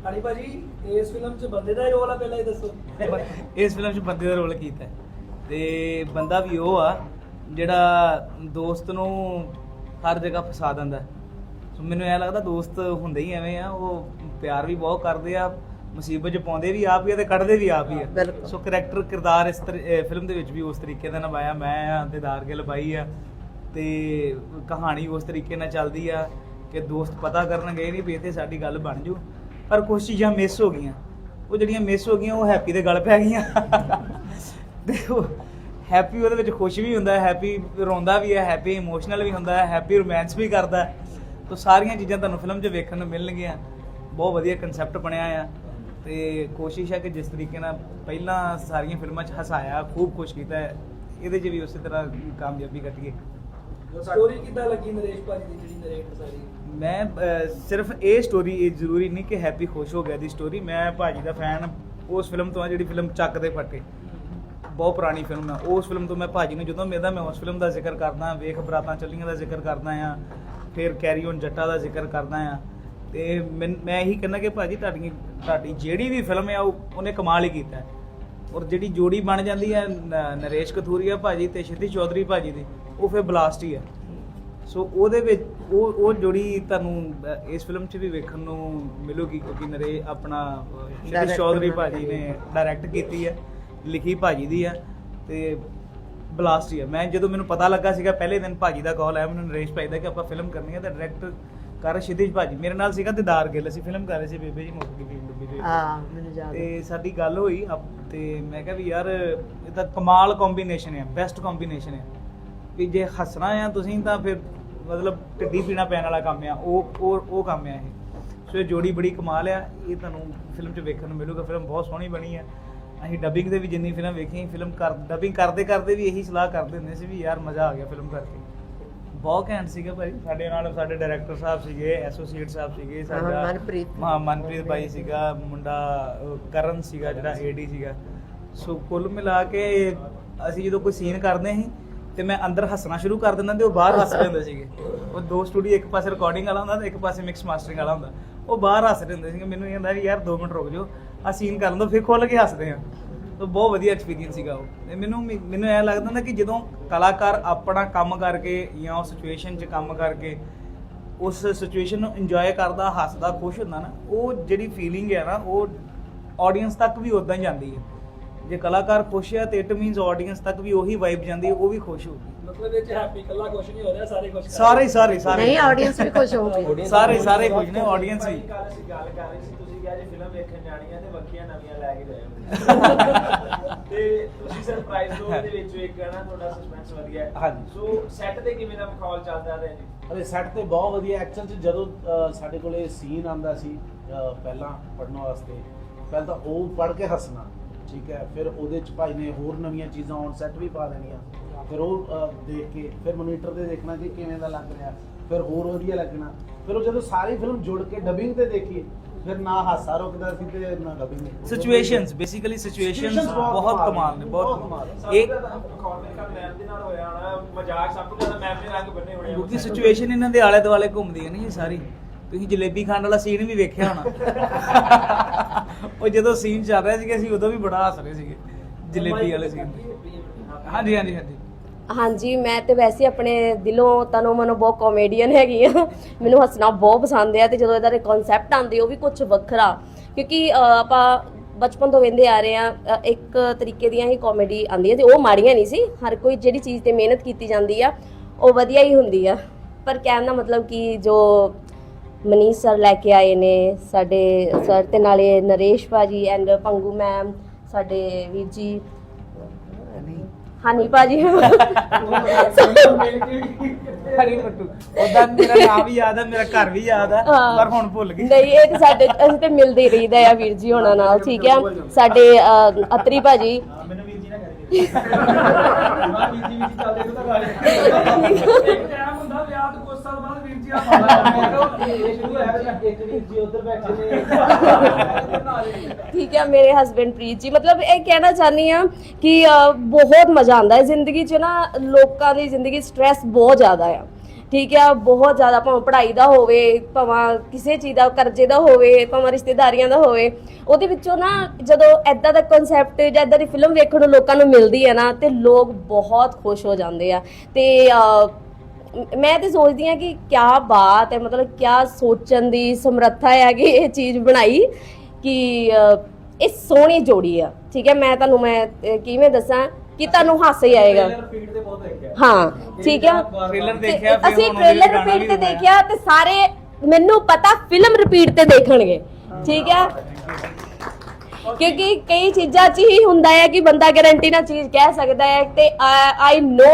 ਹਾਣੀ ਭਾਜੀ ਇਸ ਫਿਲਮ 'ਚ ਬੰਦੇ ਦਾ ਰੋਲ ਆ ਪਹਿਲਾਂ ਹੀ ਦੱਸੋ। ਇਸ ਫਿਲਮ 'ਚ ਬੰਦੇ ਦਾ ਰੋਲ ਕੀਤਾ। ਤੇ ਬੰਦਾ ਵੀ ਉਹ ਆ ਜਿਹੜਾ ਦੋਸਤ ਨੂੰ ਹਰ ਜਗ੍ਹਾ ਫਸਾ ਦਿੰਦਾ ਮੈਨੂੰ ਐ ਲੱਗਦਾ ਦੋਸਤ ਹੁੰਦੇ ਹੀ ਐਵੇਂ ਆ ਉਹ ਪਿਆਰ ਵੀ ਬਹੁਤ ਕਰਦੇ ਆ ਮੁਸੀਬਤ 'ਚ ਪਾਉਂਦੇ ਵੀ ਆਪ ਹੀ ਆ ਤੇ ਕੱਢਦੇ ਵੀ ਆਪ ਹੀ ਆ। ਬਿਲਕੁਲ। ਸੋ ਕਰੈਕਟਰ ਕਿਰਦਾਰ ਇਸ ਫਿਲਮ ਦੇ ਵਿੱਚ ਵੀ ਉਸ ਤਰੀਕੇ ਦਾ ਨਿਭਾਇਆ ਮੈਂ ਆ ਤੇ ਦਾਰਗਿਲ ਬਾਈ ਆ। ਤੇ ਕਹਾਣੀ ਉਸ ਤਰੀਕੇ ਨਾਲ ਚੱਲਦੀ ਆ ਕਿ ਦੋਸਤ ਪਤਾ ਕਰਨ ਗਏ ਨਹੀਂ ਵੀ ਇੱਥੇ ਸਾਡੀ ਗੱਲ ਬਣ ਜੂ ਪਰ ਕੁਝ ਚੀਜ਼ਾਂ ਮਿਸ ਹੋ ਗਈਆਂ। ਉਹ ਜਿਹੜੀਆਂ ਮਿਸ ਹੋ ਗਈਆਂ ਉਹ ਹੈਪੀ ਦੇ ਗਲ ਪੈ ਗਈਆਂ। ਤੇ ਉਹ ਹੈਪੀ ਉਹਦੇ ਵਿੱਚ ਖੁਸ਼ ਵੀ ਹੁੰਦਾ ਹੈ ਹੈਪੀ ਰੋਂਦਾ ਵੀ ਹੈ ਹੈਪੀ ਇਮੋਸ਼ਨਲ ਵੀ ਹੁੰਦਾ ਹੈ ਹੈਪੀ ਰੋਮਾਂਸ ਵੀ ਕਰਦਾ। ਹੈ ਤੋ ਸਾਰੀਆਂ ਚੀਜ਼ਾਂ ਤੁਹਾਨੂੰ ਫਿਲਮ 'ਚ ਵੇਖਣ ਨੂੰ ਮਿਲਣਗੀਆਂ। ਬਹੁਤ ਵਧੀਆ ਕਨਸੈਪਟ ਬਣਿਆ ਆ। ਤੇ ਕੋਸ਼ਿਸ਼ ਹੈ ਕਿ ਜਿਸ ਤਰੀਕੇ ਨਾਲ ਪਹਿਲਾਂ ਸਾਰੀਆਂ ਫਿਲਮਾਂ 'ਚ ਹਸਾਇਆ ਖੂਬ ਖੁਸ਼ ਕੀਤਾ ਹੈ ਇਹਦੇ 'ਚ ਵੀ ਉਸੇ ਤਰ੍ਹਾਂ ਕਾਮਯਾਬੀ ਕੱਟੀਏ ਸਟੋਰੀ ਕਿੱਦਾਂ ਲੱਗੀ ਨਰੇਸ਼ ਭਾਜੀ ਦੀ ਜਿਹੜੀ ਨਰੇਟ ਸਾਰੀ ਮੈਂ ਅਹ, ਸਿਰਫ ਇਹ ਸਟੋਰੀ ਇਹ ਜ਼ਰੂਰੀ ਨਹੀਂ ਕਿ ਹੈਪੀ ਖੁਸ਼ ਹੋ ਗਿਆ ਦੀ ਸਟੋਰੀ ਮੈਂ ਭਾਜੀ ਦਾ ਫੈਨ ਉਸ ਫਿਲਮ ਤੋਂ ਆ ਜਿਹੜੀ ਫਿਲਮ ਚੱਕ ਦੇ ਫੱਟੇ। ਬਹੁਤ ਪੁਰਾਣੀ ਫਿਲਮ ਹੈ ਉਸ ਫਿਲਮ ਤੋਂ ਮੈਂ ਭਾਜੀ ਨੂੰ ਜਦੋਂ ਮਿਲਦਾ ਮੈਂ ਉਸ ਫਿਲਮ ਦਾ ਜ਼ਿਕਰ ਕਰਦਾ ਵੇਖ ਬਰਾਤਾਂ ਚੱਲੀਆਂ ਦਾ ਜ਼ਿਕਰ ਕਰਦਾ ਆ। ਫਿਰ ਕੈਰੀ ਔਨ ਜੱਟਾ ਦਾ ਜ਼ਿਕਰ ਕਰਦਾ ਆ ਤੇ ਮੈਂ ਇਹੀ ਕਹਿੰਦਾ ਕਿ ਭਾਜੀ ਤੁਹਾਡੀ ਤੁਹਾਡੀ ਜਿਹੜੀ ਵੀ ਫਿਲਮ ਹੈ ਉਹ ਉਹਨੇ ਕਮਾਲ ਹੀ ਕੀਤਾ ਹੈ। ਔਰ ਜਿਹੜੀ ਜੋੜੀ ਬਣ ਜਾਂਦੀ ਹੈ ਨਰੇਸ਼ ਕਥੂਰੀਆ ਭਾਜੀ ਤੇ ਸ਼ਿਤੀ ਚੌਧਰੀ ਭਾਜੀ ਦੀ ਉਹ ਫਿਰ ਬਲਾਸਟ ਹੀ ਹੈ। ਸੋ ਉਹਦੇ ਵਿੱਚ ਉਹ ਉਹ ਜੋੜੀ ਤੁਹਾਨੂੰ ਇਸ ਫਿਲਮ 'ਚ ਵੀ ਵੇਖਣ ਨੂੰ ਮਿਲੂਗੀ ਕਿਉਂਕਿ ਨਰੇ ਆਪਣਾ ਸ਼ਿਤੀ ਚੌਧਰੀ ਭਾਜੀ ਨੇ ਡਾਇਰੈਕਟ ਕੀਤੀ ਹੈ ਲਿਖੀ ਭਾਜੀ ਦੀ ਹੈ। ਤੇ ਬਲਾਸਟ ਹੀ ਹੈ। ਮੈਂ ਜਦੋਂ ਮੈਨੂੰ ਪਤਾ ਲੱਗਾ ਸੀਗਾ ਪਹਿਲੇ ਦਿਨ ਭਾਜੀ ਦਾ ਕਾਲ ਆਇਆ ਮੈਨੂੰ ਨਰੇਸ਼ ਭਾਈ ਦਾ ਕਿ ਆਪਾਂ ਫਿਲਮ ਕਰਨੀ ਹੈ ਤਾਂ ਡਾਇਰੈਕਟਰ ਕਰ ਸ਼ਿਤਿਜ ਭਾਜੀ। ਮੇਰੇ ਨਾਲ ਸੀਗਾ ਦਿਦਾਰ ਗਿੱਲ ਅਸੀਂ ਫਿਲਮ ਕਰ ਰਹੇ ਸੀ ਬੇਬੇ ਜੀ ਮੁੱਕ ਗਈ ਫਿਲਮ ਡੁੱਬੀ ਦੀ। ਹਾਂ ਮੈਨੂੰ ਯਾਦ। ਤੇ ਸਾਡੀ ਗੱਲ ਹੋਈ ਤੇ ਮੈਂ ਕਿਹਾ ਵੀ ਯਾਰ ਇਹ ਤਾਂ ਕਮਾਲ ਕੰਬੀਨੇਸ਼ਨ ਹੈ ਬੈਸਟ ਕੰਬੀਨੇਸ਼ਨ ਹੈ। ਵੀ ਜੇ ਹੱਸਣਾ ਆ ਤੁਸੀਂ ਤਾਂ ਫਿਰ ਮਤਲਬ ਟੱਡੀ ਪੀਣਾ ਪੈਣ ਵਾਲਾ ਕੰਮ ਆ ਉਹ ਉਹ ਉਹ ਕੰਮ ਆ ਇਹ। ਸੋ ਇਹ ਜੋੜੀ ਬੜੀ ਕਮਾਲ ਆ ਇਹ ਤੁਹਾਨੂੰ ਫਿਲਮ 'ਚ ਵੇਖਣ ਨੂੰ ਮਿਲੂਗਾ ਫਿਲਮ ਬਹੁਤ ਸੋਹਣੀ ਬਣੀ ਆ। ਅਸੀਂ ਡਬਿੰਗ ਦੇ ਵੀ ਜਿੰਨੀ ਫਿਲਮ ਵੇਖੀ ਫਿਲਮ ਕਰ ਡਬਿੰਗ ਕਰਦੇ ਕਰਦੇ ਵੀ ਇਹੀ ਸਲਾਹ ਕਰਦੇ ਹੁੰਦੇ ਸੀ ਵੀ ਯਾਰ ਮਜ਼ਾ ਆ ਗਿਆ ਫਿਲਮ ਕਰਕੇ। ਬਹੁਤ ਘੈਂਟ ਸੀਗਾ ਭਾਈ। ਸਾਡੇ ਨਾਲ ਸਾਡੇ ਡਾਇਰੈਕਟਰ ਸਾਹਿਬ ਸੀਗੇ ਐਸੋਸੀਏਟ ਸਾਹਿਬ ਸੀਗੇ ਸਾਡਾ ਮਨਪ੍ਰੀਤ। ਹਾਂ ਮਨਪ੍ਰੀਤ ਭਾਈ ਸੀਗਾ ਮੁੰਡਾ ਕਰਨ ਸੀਗਾ ਜਿਹੜਾ ਏਡੀ ਸੀਗਾ। ਸੋ ਕੁੱਲ ਮਿਲਾ ਕੇ ਅਸੀਂ ਜਦੋਂ ਕੋਈ ਸੀਨ ਕਰਦੇ ਸੀ ਤੇ ਮੈਂ ਅੰਦਰ ਹੱਸਣਾ ਸ਼ੁਰੂ ਕਰ ਦਿੰਦਾ ਤੇ ਉਹ ਬਾਹਰ ਹੱਸ ਰਹੇ ਹੁੰਦੇ ਸੀਗੇ। ਉਹ ਦੋ ਸਟੂਡੀਓ ਇੱਕ ਪਾਸੇ ਰਿਕਾਰਡਿੰਗ ਵਾਲਾ ਹੁੰਦਾ ਤੇ ਇੱਕ ਪਾਸੇ ਮਿਕਸ ਮਾਸਟਰਿੰਗ ਵਾਲਾ ਹੁੰਦਾ। ਉਹ ਬਾਹਰ ਹੱਸ ਰਹੇ ਹੁੰਦੇ ਸੀਗੇ। ਮੈਨੂੰ ਇਹ ਹੁੰਦਾ ਵੀ ਯਾਰ 2 ਮਿੰਟ ਰੁਕ ਜਾਓ ਆ ਸੀਨ ਕਰਨ ਦੋ ਫਿਰ ਖੁੱਲ ਕੇ ਹੱਸਦੇ ਆ ਸੋ ਬਹੁਤ ਵਧੀਆ ਐਕਸਪੀਰੀਅੰਸ ਸੀਗਾ ਉਹ। ਤੇ ਮੈਨੂੰ ਮੈਨੂੰ ਐ ਲੱਗਦਾ ਹੁੰਦਾ ਕਿ ਜਦੋਂ ਕਲਾਕਾਰ ਆਪਣਾ ਕੰਮ ਕਰਕੇ ਜਾਂ ਉਹ ਸਿਚੁਏਸ਼ਨ 'ਚ ਕੰਮ ਕਰਕੇ ਉਸ ਸਿਚੁਏਸ਼ਨ ਨੂੰ ਇੰਜੋਏ ਕਰਦਾ ਹੱਸਦਾ ਖੁਸ਼ ਹੁੰਦਾ ਨਾ ਉਹ ਜਿਹੜੀ ਫੀਲਿੰਗ ਹੈ ਨਾ ਉਹ ਆਡੀਅנס ਤੱਕ ਵੀ ਉਦਾਂ ਹੀ ਜਾਂਦੀ ਹੈ। ਜੇ ਕਲਾਕਾਰ ਖੁਸ਼ ਹੈ ਤੇ ਇਟ ਮੀਨਸ ਆਡੀਅנס ਤੱਕ ਵੀ ਉਹੀ ਵਾਈਬ ਜਾਂਦੀ ਹੈ ਉਹ ਵੀ ਖੁਸ਼ ਹੋਊਗੀ। ਮਤਲਬ ਇਹ ਚ ਹੈਪੀ ਕੱਲਾ ਕੁਝ ਨਹੀਂ ਹੋ ਰਿਹਾ ਸਾਰੇ ਕੁਝ ਸਾਰੇ ਸਾਰੇ ਸਾਰੇ। ਨਹੀਂ ਆਡੀਅנס ਵੀ ਖੁਸ਼ ਹੋਊਗੀ। ਸਾਰੇ ਸਾਰੇ ਖੁਸ਼ ਨੇ ਆਡੀਅੰਸ ਵੀ। ਗੱਲ ਕਰ ਰਹੇ ਸੀ ਤੁਸੀਂ ਕਿਹਾ ਜੇ ਫਿਲਮ ਵੇਖਣ ਜਾਣੀ ਹੈ ਤੇ ਬੱਕੀਆਂ ਨਵੀਆਂ ਲੈ ਕੇ ਜਾਓ ਤੇ ਤੁਸੀਂ ਸਰਪ੍ਰਾਈਜ਼ ਦੋ ਦੇ ਵਿੱਚ ਇੱਕ ਹੈ ਨਾ ਤੁਹਾਡਾ ਸਸਪੈਂਸ ਵਧੀਆ ਹੈ। ਹਾਂਜੀ। ਸੋ ਸੈੱਟ ਤੇ ਕਿਵੇਂ ਦਾ ਮਾਹੌਲ ਚੱਲਦਾ ਰਿਹਾ ਜੀ? ਅਰੇ ਸੈੱਟ ਤੇ ਬਹੁਤ ਵਧੀਆ। ਐਕਚੁਅਲ ਚ ਜਦੋਂ ਅਹ, ਸਾਡੇ ਕੋਲੇ ਸੀਨ ਆਂਦਾ ਸੀ ਅਹ, ਪਹਿਲਾਂ ਪੜਨ ਵਾਸਤੇ ਪਹਿਲਾਂ ਤਾਂ ਉਹ ਪੜ ਕੇ ਹੱਸਣਾ ਠੀਕ ਹੈ। ਫਿਰ ਉਹਦੇ ਚ ਭਾਈ ਨੇ ਹੋਰ ਨਵੀਆਂ ਚੀਜ਼ਾਂ ਔਨ ਸੈੱਟ ਵੀ ਪਾ ਦੇਣੀਆਂ। ਫਿਰ ਉਹ ਅਹ, ਦੇਖ ਕੇ ਫਿਰ ਮੋਨੀਟਰ ਤੇ ਦੇਖਣਾ ਕਿ ਕਿਵੇਂ ਦਾ ਲੱਗ ਰਿਹਾ। ਫਿਰ ਹੋਰ ਵਧੀਆ ਲੱਗਣਾ। ਫਿਰ ਉਹ ਜਦੋਂ ਸਾਰੀ ਫਿਲਮ ਜੁੜ ਕੇ ਡਬਿੰਗ ਤੇ ਦੇਖੀ ਫਿਰ ਨਾ ਹਾਸਾ ਰੁਕਦਾ ਸੀ ਤੇ ਨਾ dubbing situations basically situations Situations ਬਹੁਤ ਬਹੁਤ ਕਮਾਲ ਨੇ ਬਹੁਤ ਕਮਾਲ। ਇੱਕ ਤੋਂ ਜ਼ਿਆਦਾ ਕੌਮੀ ਦਾ ਮੈਮ ਦੇ ਨਾਲ ਹੋਇਆ ਹੋਣਾ ਮਜ਼ਾਕ ਸਭ ਤੋਂ ਜ਼ਿਆਦਾ ਮੈਮ ਦੇ ਰੰਗ ਬੰਨੇ ਹੋਣੇ ਆ। ਕਿਉਂਕਿ ਸਿਚੁਏਸ਼ਨ ਇਹਨਾਂ ਦੇ ਆਲੇ ਦੁਆਲੇ ਘੁੰਮਦੀ ਹੈ ਨਹੀਂ ਸਾਰੀ। ਤੁਸੀਂ ਜਲੇਬੀ ਖਾਣ ਵਾਲਾ ਸੀਨ ਵੀ ਵੇਖਿਆ ਹੋਣਾ। ਉਹ ਜਦੋਂ ਸੀਨ ਚੱਲ ਰਿਹਾ ਸੀਗਾ ਅਸੀਂ ਉਦੋਂ ਵੀ ਬੜਾ ਹੱਸ ਰਹੇ ਸੀਗੇ ਜਲੇਬੀ ਵਾਲੇ ਸੀਨ ਹਾਂਜੀ ਹਾਂਜੀ ਹਾਂਜੀ। ਹਾਂਜੀ ਮੈਂ ਤੇ ਵੈਸੇ ਆਪਣੇ ਦਿਲੋਂ ਤਨੋਂ ਮਨੋਂ ਬਹੁਤ ਕਾਮੇਡੀਅਨ ਹੈਗੀ ਆ। ਮੈਨੂੰ ਹੱਸਣਾ ਬਹੁਤ ਪਸੰਦ ਆ ਤੇ ਜਦੋਂ ਇਹਦਾ ਦੇ ਕਨਸੈਪਟ ਆਉਂਦੇ ਉਹ ਵੀ ਕੁਝ ਵੱਖਰਾ। ਕਿਉਂਕਿ ਅਹ, ਆਪਾਂ ਬਚਪਨ ਤੋਂ ਵੇਂਦੇ ਆ ਰਹੇ ਆ ਅਹ, ਇੱਕ ਤਰੀਕੇ ਦੀਆਂ ਹੀ ਕਾਮੇਡੀ ਆਉਂਦੀਆਂ ਤੇ ਉਹ ਮਾੜੀਆਂ ਨਹੀਂ ਸੀ। ਹਰ ਕੋਈ ਜਿਹੜੀ ਚੀਜ਼ ਤੇ ਮਿਹਨਤ ਕੀਤੀ ਜਾਂਦੀ ਆ ਉਹ ਵਧੀਆ ਹੀ ਹੁੰਦੀ ਆ। ਪਰ ਕਹਿਣ ਦਾ ਮਤਲਬ ਕਿ ਜੋ ਮਨੀਸ਼ ਸਰ ਲੈ ਕੇ ਆਏ ਨੇ ਸਾਡੇ ਸਰ ਤੇ ਨਾਲੇ ਨਰੇਸ਼ ਭਾਜੀ ਐਂਡ ਪੰਗੂ ਮੈਮ ਸਾਡੇ ਵੀਰ ਜੀ ਹਾਨੀ ਭਾਜੀ। ਹਰੀ ਮੱਟੂ ਉਹਦਾ ਮੇਰਾ ਨਾਮ ਵੀ ਯਾਦ ਆ ਮੇਰਾ ਘਰ ਵੀ ਯਾਦ ਆ ਹਾਂ। ਪਰ ਹੁਣ ਭੁੱਲ ਗਈ। ਨਹੀਂ ਇਹ ਤੇ ਸਾਡੇ ਅਸੀਂ ਤੇ ਮਿਲਦੇ ਹੀ ਰਹੀਦਾ ਆ ਵੀਰ ਜੀ ਹੋਣਾ ਨਾਲ ਠੀਕ ਆ? ਸਾਡੇ ਅਤਰੀ ਭਾਜੀ। ਮੈਨੂੰ ਵੀਰ ਜੀ ਨਾ ਕਰੀ ਮਾਂ ਵੀਰ ਜੀ ਵੀਰ ਜੀ ਚੱਲਦੇ ਤੂੰ ਤਾਂ ਗਾਣੇ ਇੱਕ ਟਾਈਮ ਹੁੰਦਾ ਵਿਆਹ ਤੋਂ ਸਾਲ ਬਾਅਦ ਵੀਰ ਜੀ ਆ ਪਾਉਂਦਾ ਇਹ ਸ਼ੁਰੂ ਹੋਇਆ ਵੀ ਇੱਕ ਵੀਰ ਜੀ ਉੱਧਰ ਬੈਠੇ ਨੇ। ਠੀਕ ਹੈ ਮੇਰੇ ਹਸਬੰਡ ਪ੍ਰੀਤ ਜੀ। ਮਤਲਬ ਇਹ ਕਹਿਣਾ ਚਾਹਨੀ ਆ ਕਿ ਬਹੁਤ ਮਜ਼ਾ ਆਉਂਦਾ ਹੈ ਜ਼ਿੰਦਗੀ 'ਚ ਨਾ। ਲੋਕਾਂ ਦੀ ਜ਼ਿੰਦਗੀ ਸਟ੍ਰੈਸ ਬਹੁਤ ਜ਼ਿਆਦਾ ਆ। ਠੀਕ ਹੈ ਬਹੁਤ ਜ਼ਿਆਦਾ ਭਾਵੇਂ ਪੜ੍ਹਾਈ ਦਾ ਹੋਵੇ ਭਾਵੇਂ ਕਿਸੇ ਚੀਜ਼ ਦਾ ਕਰਜ਼ੇ ਦਾ ਹੋਵੇ ਭਾਵੇਂ ਰਿਸ਼ਤੇਦਾਰੀਆਂ ਦਾ ਹੋਵੇ। ਉਹਦੇ ਵਿੱਚੋਂ ਨਾ ਜਦੋਂ ਐਦਾਂ ਦਾ ਕਨਸੈਪਟ ਜਾਂ ਐਦਾਂ ਦੀ ਫਿਲਮ ਵੇਖਣ ਨੂੰ ਲੋਕਾਂ ਨੂੰ ਮਿਲਦੀ ਹੈ ਨਾ ਤੇ ਲੋਕ ਬਹੁਤ ਖੁਸ਼ ਹੋ ਜਾਂਦੇ ਆ। ਤੇ ਮੈਂ ਤੇ ਸੋਚਦੀ ਆ ਕਿ ਕਿਆ ਬਾਤ ਹੈ ਮਤਲਬ ਕਿਆ ਸੋਚਣ ਦੀ ਸਮਰੱਥਾ ਹੈ ਕਿ ਇਹ ਚੀਜ਼ ਬਣਾਈ ਕਿ ਇਹ ਸੋਹਣੀ ਜੋੜੀ ਆ। ਠੀਕ ਹੈ ਮੈਂ ਤੁਹਾਨੂੰ ਮੈਂ ਕਿਵੇਂ ਦੱਸਾਂ ਕਿ ਤੁਹਾਨੂੰ ਹਾਸਾ ਹੀ ਆਏਗਾ। ਹਾਂ ਠੀਕ ਹੈ ਟ੍ਰੇਲਰ ਦੇਖਿਆ ਅਸੀਂ ਟ੍ਰੇਲਰ ਰਿਪੀਟ ਤੇ। ਦੇਖਿਆ ਤੇ ਸਾਰੇ ਮੈਨੂੰ ਪਤਾ ਫਿਲਮ ਰਿਪੀਟ ਤੇ ਦੇਖਣਗੇ। ਠੀਕ ਹੈ ਕਿਉਂਕਿ ਕਈ ਚੀਜ਼ਾਂ 'ਚ ਹੀ ਹੁੰਦਾ ਹੈ ਕਿ ਬੰਦਾ ਗਾਰੰਟੀ ਨਾਲ ਚੀਜ਼ ਕਹਿ ਸਕਦਾ ਹੈ ਤੇ ਆਈ ਨੋ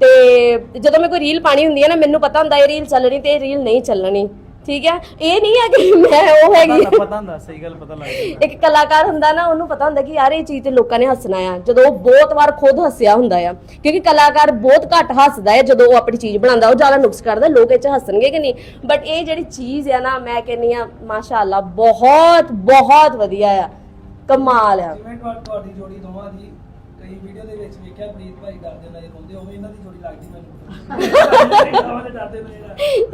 ਤੇ ਜਦੋਂ ਮੈਂ ਕੋਈ ਰੀਲ ਪਾਣੀ ਹੁੰਦੀ ਹੈ ਨਾ ਮੈਨੂੰ ਪਤਾ ਹੁੰਦਾ ਇਹ ਰੀਲ ਚੱਲਣੀ ਤੇ ਇਹ ਰੀਲ ਨਹੀਂ ਚੱਲਣੀ। ਠੀਕ ਹੈ? ਇਹ ਨਹੀਂ ਹੈ ਕਿ ਮੈਂ ਉਹ ਹੈਗੀ। ਪਤਾ ਪਤਾ ਹੁੰਦਾ ਸਹੀ ਗੱਲ ਪਤਾ ਲੱਗ ਜਾਂਦਾ। ਇੱਕ ਕਲਾਕਾਰ ਹੁੰਦਾ ਨਾ ਉਹਨੂੰ ਪਤਾ ਹੁੰਦਾ ਕਿ ਯਾਰ ਇਹ ਚੀਜ਼ ਤੇ ਲੋਕਾਂ ਨੇ ਹੱਸਣਾ ਆ। ਜਦੋਂ ਉਹ ਬਹੁਤ ਵਾਰ ਖੁਦ ਹੱਸਿਆ ਹੁੰਦਾ ਆ। ਕਿਉਂਕਿ ਕਲਾਕਾਰ ਬਹੁਤ ਘੱਟ ਹੱਸਦਾ ਹੈ ਜਦੋਂ ਉਹ ਆਪਣੀ ਚੀਜ਼ ਬਣਾਉਂਦਾ ਉਹ ਜ਼ਿਆਦਾ ਨੁਕਸ ਕਰਦਾ ਲੋਕ ਇਹ ਚ ਹੱਸਣਗੇ ਕਿ ਨਹੀਂ? ਬਟ ਇਹ ਜਿਹੜੀ ਚੀਜ਼ ਆ ਨਾ ਮੈਂ ਕਹਿੰਨੀ ਆ ਮਾਸ਼ਾਅੱਲਾ ਬਹੁਤ ਬਹੁਤ ਵਧੀਆ ਆ। ਕਮਾਲ ਆ। ਜਿਵੇਂ ਤੁਹਾ- ਤੁਹਾਡੀ ਜੋੜੀ ਦੋਵਾਂ ਦੀ ਕਈ ਵੀਡੀਓ ਦੇ ਵਿੱਚ ਵੇਖਿਆ ਪ੍ਰੀਤ ਭਾਈ ਡਰਦੇ ਨਜ਼ਰ ਆਉਂਦੇ ਹੋਵੇ ਇਹਨਾਂ ਦੀ ਜੋੜੀ ਲੱਗਦੀ ਮੈਨੂੰ।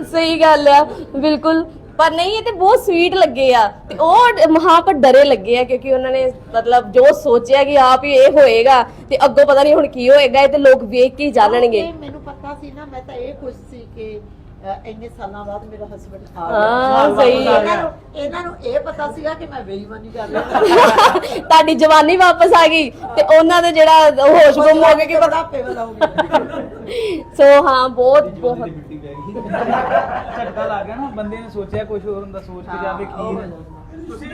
ਸਹੀ ਗੱਲ ਆ ਬਿਲਕੁਲ। ਪਰ ਨਹੀਂ ਇਹ ਤੇ ਬਹੁਤ ਸਵੀਟ ਲੱਗੇ ਆ। ਤੇ ਉਹ ਮਹਾਂ ਪਰ ਡਰੇ ਲੱਗੇ ਆ ਕਿਉਂਕਿ ਉਹਨਾਂ ਨੇ ਮਤਲਬ ਜੋ ਸੋਚਿਆ ਕਿ ਆਪ ਹੀ ਇਹ ਹੋਏਗਾ ਤੇ ਅੱਗੋਂ ਪਤਾ ਨਹੀਂ ਹੁਣ ਕੀ ਹੋਏਗਾ ਇਹ ਤੇ ਲੋਕ ਵੇਖ ਕੇ ਹੀ ਜਾਣਨਗੇ। ਮੈਨੂੰ ਪਤਾ ਸੀ ਨਾ ਮੈਂ ਤਾਂ ਇਹ ਖੁਸ਼ ਸੀ ਕਿ ਅ, ਇੰਨੇ ਸਾਲਾਂ ਬਾਅਦ ਮੇਰਾ ਹਸਬੰਡ ਆ ਹਾਂ, ਸਹੀ ਹੈ। ਇਹਨਾਂ ਨੂੰ ਇਹਨਾਂ ਨੂੰ ਇਹ ਪਤਾ ਸੀਗਾ ਕਿ ਮੈਂ ਬੇਈਮਾਨੀ ਕਰ ਰਹੀ। ਤੁਹਾਡੀ ਜਵਾਨੀ ਵਾਪਸ ਆ ਗਈ ਤੇ ਉਹਨਾਂ ਦੇ ਜਿਹੜਾ ਹੋਸ਼ ਗੁੰਮ ਹੋ ਗਏ ਕਿ ਪਤਾ ਪੇ ਲਾਉਂਗੀ ਸੋ ਹਾਂ ਬਹੁਤ ਬਹੁਤ। ਝਟਕਾ ਲੱਗ ਗਿਆ ਨਾ ਬੰਦੇ ਨੇ ਸੋਚਿਆ ਕੁਝ ਹੋਰ ਹੁੰਦਾ ਸੋਚ ਕੇ ਜਾਵੇ ਕੀ ਹੈ ਤੁਸੀਂ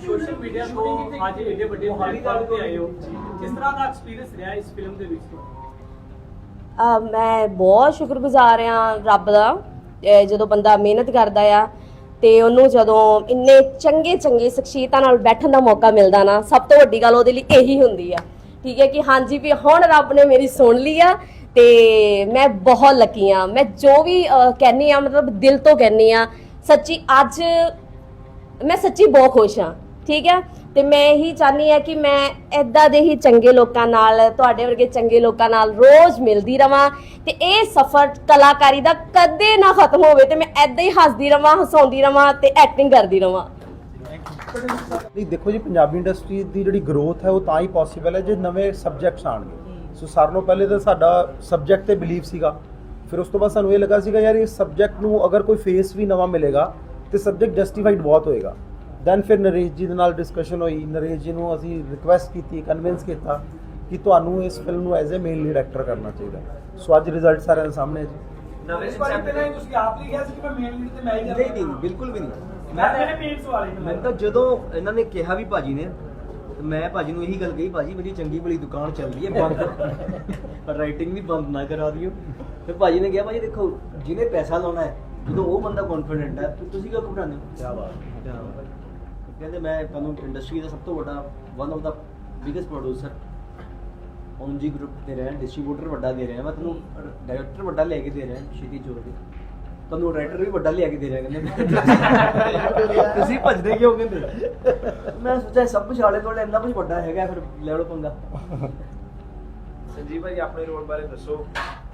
ਸੋਸ਼ਲ ਮੀਡੀਆ ਤੋਂ ਅੱਜ ਇਹਦੇ ਵੱਡੇ ਪਲੇਟਫਾਰਮ ਤੇ ਆਏ ਹੋ। ਕਿਸ ਤਰ੍ਹਾਂ ਦਾ ਐਕਸਪੀਰੀਅੰਸ ਰਿਹਾ ਇਸ ਫਿਲਮ ਦੇ ਵਿੱਚ ਮੈਂ ਬਹੁਤ ਸ਼ੁਕਰਗੁਜ਼ਾਰ ਆ ਰੱਬ ਦਾ ਜਦੋਂ ਬੰਦਾ ਮਿਹਨਤ ਕਰਦਾ ਆ ਤੇ ਉਹਨੂੰ ਜਦੋਂ ਇੰਨੇ ਚੰਗੇ ਚੰਗੇ ਸ਼ਖਸੀਅਤਾਂ ਨਾਲ ਬੈਠਣ ਦਾ ਮੌਕਾ ਮਿਲਦਾ ਨਾ ਸਭ ਤੋਂ ਵੱਡੀ ਗੱਲ ਉਹਦੇ ਲਈ ਇਹੀ ਹੁੰਦੀ ਆ। ਠੀਕ ਹੈ ਕਿ ਹਾਂਜੀ ਵੀ ਹੁਣ ਰੱਬ ਨੇ ਮੇਰੀ ਸੁਣ ਲਈ ਆ ਤੇ ਮੈਂ ਬਹੁਤ ਲੱਕੀ ਆ। ਮੈਂ ਜੋ ਵੀ ਅਹ, ਕਹਿੰਨੀ ਆ ਮਤਲਬ ਦਿਲ ਤੋਂ ਕਹਿੰਨੀ ਆ ਸੱਚੀ ਅੱਜ ਮੈਂ ਸੱਚੀ ਬਹੁਤ ਖੁਸ਼ ਹਾਂ ਠੀਕ ਹੈ? ਤੇ ਮੈਂ ਇਹੀ ਚਾਹਨੀ ਆ ਕਿ ਮੈਂ ਐਦਾਂ ਦੇ ਹੀ ਚੰਗੇ ਲੋਕਾਂ ਨਾਲ ਤੁਹਾਡੇ ਵਰਗੇ ਚੰਗੇ ਲੋਕਾਂ ਨਾਲ ਰੋਜ਼ ਮਿਲਦੀ ਰਵਾਂ ਤੇ ਇਹ ਸਫ਼ਰ ਕਲਾਕਾਰੀ ਦਾ ਕਦੇ ਨਾ ਖਤਮ ਹੋਵੇ ਤੇ ਮੈਂ ਐਦਾਂ ਹੀ ਹੱਸਦੀ ਰਵਾਂ ਹਸਾਉਂਦੀ ਰਵਾਂ ਤੇ ਐਕਟਿੰਗ ਕਰਦੀ ਰਵਾਂ। ਨਹੀਂ ਦੇਖੋ ਜੀ ਪੰਜਾਬੀ ਇੰਡਸਟਰੀ ਦੀ ਜਿਹੜੀ ਗਰੋਥ ਹੈ ਉਹ ਤਾਂ ਹੀ ਪੋਸੀਬਲ ਹੈ ਜੇ ਨਵੇਂ ਸਬਜੈਕਟਸ ਆਣਗੇ ਸੋ ਸਾਰਿਆਂ ਨਾਲੋਂ ਪਹਿਲੇ ਤਾਂ ਸਾਡਾ ਸਬਜੈਕਟ ਤੇ ਬਿਲੀਵ ਸੀਗਾ। ਫਿਰ ਉਸ ਤੋਂ ਬਾਅਦ ਸਾਨੂੰ ਇਹ ਲੱਗਾ ਸੀਗਾ ਯਾਰ ਇਸ ਸਬਜੈਕਟ ਨੂੰ ਅਗਰ ਕੋਈ ਫੇਸ ਵੀ ਨਵਾਂ ਮਿਲੇਗਾ ਤੇ ਸਬਜੈਕਟ ਜਸਟੀਫਾਈਡ ਬਹੁਤ ਹੋਏਗਾ। ਦੈਨ ਫਿਰ ਨਰੇਸ਼ ਜੀ ਦੇ ਨਾਲ ਡਿਸਕਸ਼ਨ ਹੋਈ। ਨਰੇਸ਼ ਜੀ ਨੂੰ ਅਸੀਂ ਰਿਕੁਐਸਟ ਕੀਤੀ ਕਨਵਿੰਸ ਕੀਤਾ ਕਿ ਤੁਹਾਨੂੰ ਇਸ ਫਿਲਮ ਨੂੰ as a main lead actor ਕਰਨਾ ਚਾਹੀਦਾ। ਸੋ ਅੱਜ ਰਿਜ਼ਲਟ ਸਾਰਿਆਂ ਦੇ ਸਾਹਮਣੇ ਹੈ ਜੀ। ਨਵੇਂ ਇਸ ਵਾਰੀ ਪਹਿਲਾਂ ਹੀ ਤੁਸੀਂ ਆਪ ਹੀ ਕਿਹਾ ਸੀ ਕਿ ਮੈਂ ਮੇਨ ਲੀਡ ਤੇ ਮੈਂ ਹੀ ਨਹੀਂ ਕਰਾਂ ਨਹੀਂ ਬਿਲਕੁਲ ਵੀ ਨਹੀਂ। ਮੈਂ ਮੇਰੇ ਮੇਨ ਸਵਾਲ ਹੀ ਮੈਂ ਤਾਂ ਜਦੋਂ ਇਹਨਾਂ ਨੇ ਕਿਹਾ ਵੀ ਭਾਜੀ ਨੇ ਮੈਂ ਭਾਜੀ ਨੂੰ ਇਹੀ ਗੱਲ ਕਹੀ ਭਾਜੀ ਮੇਰੀ ਚੰਗੀ ਬੜੀ ਦੁਕਾਨ ਚੱਲ ਰਹੀ ਹੈ ਬੰਦ ਰਾਈਟਿੰਗ ਵੀ ਬੰਦ ਨਾ ਕਰਾ ਦਿਓ। ਫਿਰ ਭਾਜੀ ਨੇ ਕਿਹਾ ਭਾਜੀ ਦੇਖੋ ਜਿਹਨੇ ਪੈਸਾ ਲਾਉਣਾ ਹੈ ਜਦੋਂ ਉਹ ਬੰਦਾ ਕੌਨਫੀਡੈਂਟ ਹੈ ਤੇ ਤੁਸੀਂ ਕਿਉਂ ਘਬਰਾਉਂਦੇ ਹੋ? ਕੀ ਬਾਤ ਕਹਿੰਦੇ ਮੈਂ ਤੁਹਾਨੂੰ ਇੰਡਸਟਰੀ ਦਾ ਸਭ ਤੋਂ ਵੱਡਾ one of the biggest producer Omjee group ਦੇ ਰਿਹਾ ਡਿਸਟ੍ਰੀਬਿਊਟਰ ਵੱਡਾ ਦੇ ਰਿਹਾ। ਮੈਂ ਤੁਹਾਨੂੰ ਡਾਇਰੈਕਟਰ ਵੱਡਾ ਲੈ ਕੇ ਦੇ ਰਿਹਾ ਸ਼ੀਤੀ ਜੋੜੀ ਤੁਹਾਨੂੰ ਰਾਈਟਰ ਵੀ ਵੱਡਾ ਲਿਆ ਕੇ ਦੇ ਰਿਹਾ ਕਹਿੰਦੇ ਤੁਸੀਂ ਭੱਜਦੇ ਕਿਉਂ ਕਹਿੰਦੇ? ਮੈਂ ਸੋਚਿਆ ਸਭ ਕੁਝ ਆਲੇ ਦੁਆਲੇ ਇੰਨਾ ਕੁਝ ਵੱਡਾ ਹੈਗਾ, ਫਿਰ ਲੈ ਲਓ ਪੰਗਾ। ਸੰਜੀਵ ਭਾਜੀ ਆਪਣੇ ਰੋਲ ਬਾਰੇ ਦੱਸੋ,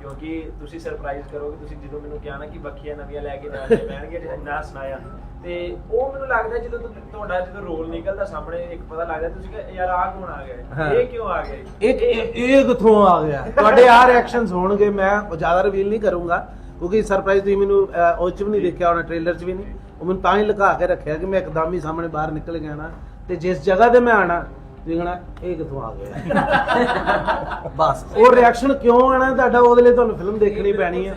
ਕਿਉਂਕਿ ਤੁਸੀਂ ਸਰਪ੍ਰਾਈਜ਼ ਕਰੋਗੇ, ਤੁਸੀਂ ਜਦੋਂ ਮੈਨੂੰ ਕਿਹਾ ਨਾ ਕਿ ਬੱਖੀਆਂ ਨਵੀਆਂ ਲੈ ਕੇ ਜਾਣੀਆਂ ਪੈਣਗੀਆਂ ਇੰਨਾ ਸੁਣਾਇਆ। ਤੇ ਉਹ ਮੈਨੂੰ ਲੱਗਦਾ ਜਦੋਂ ਤੁਹਾਡਾ ਜਦੋਂ ਰੋਲ ਨਿਕਲਦਾ ਸਾਹਮਣੇ ਇੱਕ ਪਤਾ ਲੱਗਦਾ ਤੁਸੀਂ ਕਿ ਯਾਰ ਆਹ ਕੌਣ ਆ ਗਿਆ। ਇਹ ਕਿਉਂ ਆ ਗਿਆ ਇਹ ਇਹ ਕਿੱਥੋਂ ਆ ਗਿਆ? ਤੁਹਾਡੇ ਆ ਰਿਐਕਸ਼ਨਸ ਹੋਣਗੇ ਮੈਂ ਜ਼ਿਆਦਾ ਰਿਵੀਲ ਨਹੀਂ ਕਰੂੰਗਾ ਕਿਉਂਕਿ ਸਰਪ੍ਰਾਈਜ਼ ਤੁਸੀਂ ਮੈਨੂੰ ਉਹ ਚ ਵੀ ਨਹੀਂ ਦੇਖਿਆ ਹੋਣਾ ਟ੍ਰੇਲਰ ਚ ਵੀ ਨਹੀਂ। ਉਹ ਮੈਨੂੰ ਤਾਂ ਹੀ ਲੁਕਾ ਕੇ ਰੱਖਿਆ ਕਿ ਮੈਂ ਇੱਕਦਮ ਹੀ ਸਾਹਮਣੇ ਬਾਹਰ ਨਿਕਲ ਗਿਆ ਨਾ। ਤੇ ਜਿਸ ਜਗ੍ਹਾ ਤੇ ਮੈਂ ਆਣਾ ਕਹਣਾ ਇਹ ਕਿੱਥੋਂ ਆ ਗਿਆ? ਬਸ। ਉਹ ਰਿਐਕਸ਼ਨ ਕਿਉਂ ਆਣਾ ਤੁਹਾਡਾ? ਉਹਦੇ ਲਈ ਤੁਹਾਨੂੰ ਫਿਲਮ ਦੇਖਣੀ ਪੈਣੀ ਹੈ।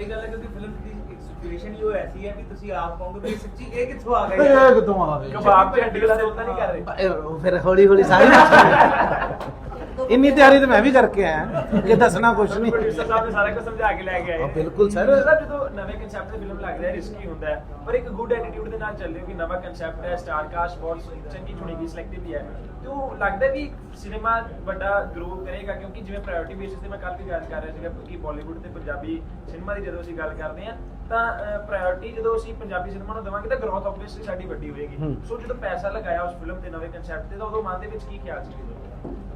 ਹੈ ਦੀ ਹੀ ਉਹ ਐਸੀ ਹੈ ਕਿ ਤੁਸੀਂ ਆਪ ਕਹੋਗੇ ਵੀ ਸੱਚੀ ਇਹ ਕਿੱਥੋਂ ਆ ਇਹ ਗਿਆ ਕਿੱਥੋਂ ਆ ਗਿਆ ਕਬਾਬ ਤੇ ਹੱਡੀ ਵਾਲਾ ਰੋਲ ਤਾਂ ਨਹੀਂ ਕਰ ਰਹੇ। ਇਹ ਉਹ ਫਿਰ ਹੌਲੀ ਹੌਲੀ ਸਾਰੀ ਇੰਨੀ ਤਿਆਰੀ ਤਾਂ ਮੈਂ ਵੀ ਕਰਕੇ ਆਇਆ। ਕਿ ਦੱਸਣਾ ਕੁਝ ਨਹੀਂ। ਪ੍ਰੋਡਿਊਸਰ ਸਾਹਿਬ ਨੇ ਸਾਰਾ ਕੁਝ ਸਮਝਾ ਕੇ ਲੈ ਕੇ ਆਏ। ਹਾਂ, ਬਿਲਕੁਲ ਸਾਹਿਬ, ਜਦੋਂ ਨਵੇਂ ਕਨਸੈਪਟ ਤੇ ਫਿਲਮ ਲੱਗ ਰਿਹਾ ਰਿਸਕੀ ਹੁੰਦਾ ਹੈ। ਪਰ ਇੱਕ ਗੁੱਡ ਐਟੀਟਿਊਡ ਦੇ ਨਾਲ ਚੱਲਿਓ ਕਿ ਨਵਾਂ ਕਨਸੈਪਟ ਹੈ ਸਟਾਰ ਕਾਸਟ ਬਹੁਤ ਚੰਗੀ ਚੁਣੀ ਸਿਲੈਕਟਿਵ ਵੀ ਹੈ। ਤੇ ਉਹ ਲੱਗਦਾ ਵੀ ਸਿਨੇਮਾ ਵੱਡਾ ਗਰੋ ਕਰੇਗਾ ਕਿਉਂਕਿ ਜਿਵੇਂ ਪ੍ਰਾਇੋਰਟੀ ਬੇਸਿਸ ਤੇ ਮੈਂ ਕੱਲ ਵੀ ਗੱਲ ਕਰ ਰਿਹਾ ਸੀਗਾ ਕਿ ਬਾਲੀਵੁੱਡ ਤੇ ਪੰਜਾਬੀ ਸਿਨੇਮਾ ਦੀ ਜਦੋਂ ਅਸੀਂ ਗੱਲ ਕਰਦੇ ਹਾਂ ਤਾਂ ਪ੍ਰਾਇੋਰਟੀ ਜਦੋਂ ਅਸੀਂ ਪੰਜਾਬੀ ਸਿਨੇਮਾ ਨੂੰ ਦੇਵਾਂਗੇ ਤਾਂ ਗਰੋਥ ਆਬਵੀਅਸਲੀ ਸਾਡੀ ਵੱਡੀ ਹੋਏਗੀ। ਸੋ ਜਦੋਂ ਪੈਸਾ ਲਗਾਇਆ ਉਸ ਫਿਲਮ ਤੇ ਨਵੇਂ ਕਨਸੈਪਟ ਤੇ ਤਾਂ ਉਦੋਂ ਮਨ ਦੇ ਵਿੱਚ ਕੀ ਖਿਆਲ ਸੀ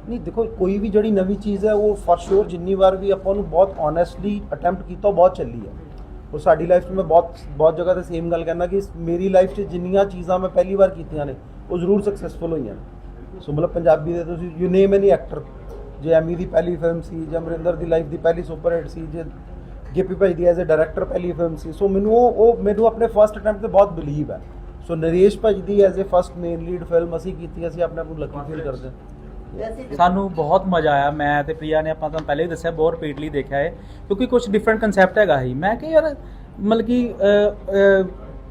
ਨਹੀਂ ਦੇਖੋ ਕੋਈ ਵੀ ਜਿਹੜੀ ਨਵੀਂ ਚੀਜ਼ ਹੈ ਉਹ ਫॉर ਸ਼ੋਰ ਜਿੰਨੀ ਵਾਰ ਵੀ ਆਪਾਂ ਉਹਨੂੰ ਬਹੁਤ ਓਨੈਸਟਲੀ ਅਟੈਂਪਟ ਕੀਤਾ ਬਹੁਤ ਚੱਲੀ ਹੈ। ਉਹ ਸਾਡੀ ਲਾਈਫ 'ਚ ਮੈਂ ਬਹੁਤ ਬਹੁਤ ਜਗ੍ਹਾ ਤੇ ਸੇਮ ਗੱਲ ਕਹਿੰਦਾ ਕਿ ਮੇਰੀ ਲਾਈਫ 'ਚ ਜਿੰਨੀਆਂ ਚੀਜ਼ਾਂ ਮੈਂ ਪਹਿਲੀ ਵਾਰ ਕੀਤੀਆਂ ਨੇ ਉਹ ਜ਼ਰੂਰ ਸਕਸੈਸਫੁਲ ਹੋਈਆਂ ਨੇ। ਸੋ ਮਤਲਬ ਪੰਜਾਬੀ ਦੇ ਤੁਸੀਂ ਯੂ ਨੇਮ ਐਨੀ ਐਕਟਰ ਜੇ ਐਮੀ ਦੀ ਪਹਿਲੀ ਫਿਲਮ ਸੀ ਜਾਂ ਅਮਰਿੰਦਰ ਦੀ ਲਾਈਫ ਦੀ ਪਹਿਲੀ ਸੁਪਰ ਹਿੱਟ ਸੀ ਜੇ ਗਿੱਪੀ ਭਾਈ ਦੀ ਐਜ਼ ਅ ਡਾਇਰੈਕਟਰ ਪਹਿਲੀ ਫਿਲਮ ਸੀ। ਸੋ ਮੈਨੂੰ ਉਹ ਉਹ ਮੈਨੂੰ ਆਪਣੇ ਫਰਸਟ ਅਟੈਂਪਟ ਤੇ ਬਹੁਤ ਬਿਲੀਵ ਹੈ। So Naresh Bhai the as a first main lead film ਅਸੀਂ ਕੀਤੀ ਅਸੀਂ ਆਪਣੇ ਆਪ ਨੂੰ ਲੱਕੀ ਫੀਲ ਕਰਦੇ ਹਾਂ। ਸਾਨੂੰ ਬਹੁਤ ਮਜ਼ਾ ਆਇਆ। ਮੈਂ ਤੇ ਪ੍ਰਿਆ ਨੇ ਆਪਾਂ ਤੁਹਾਨੂੰ ਪਹਿਲੇ ਹੀ ਦੱਸਿਆ ਬਹੁਤ ਰਿਪੀਟਲੀ ਦੇਖਿਆ ਹੈ ਕਿਉਂਕਿ ਕੁਝ ਡਿਫਰੈਂਟ ਕਨਸੈਪਟ ਹੈਗਾ ਹੀ ਮੈਂ ਕਿ ਯਾਰ ਮਤਲਬ ਕਿ ਅਹ, ਅਹ,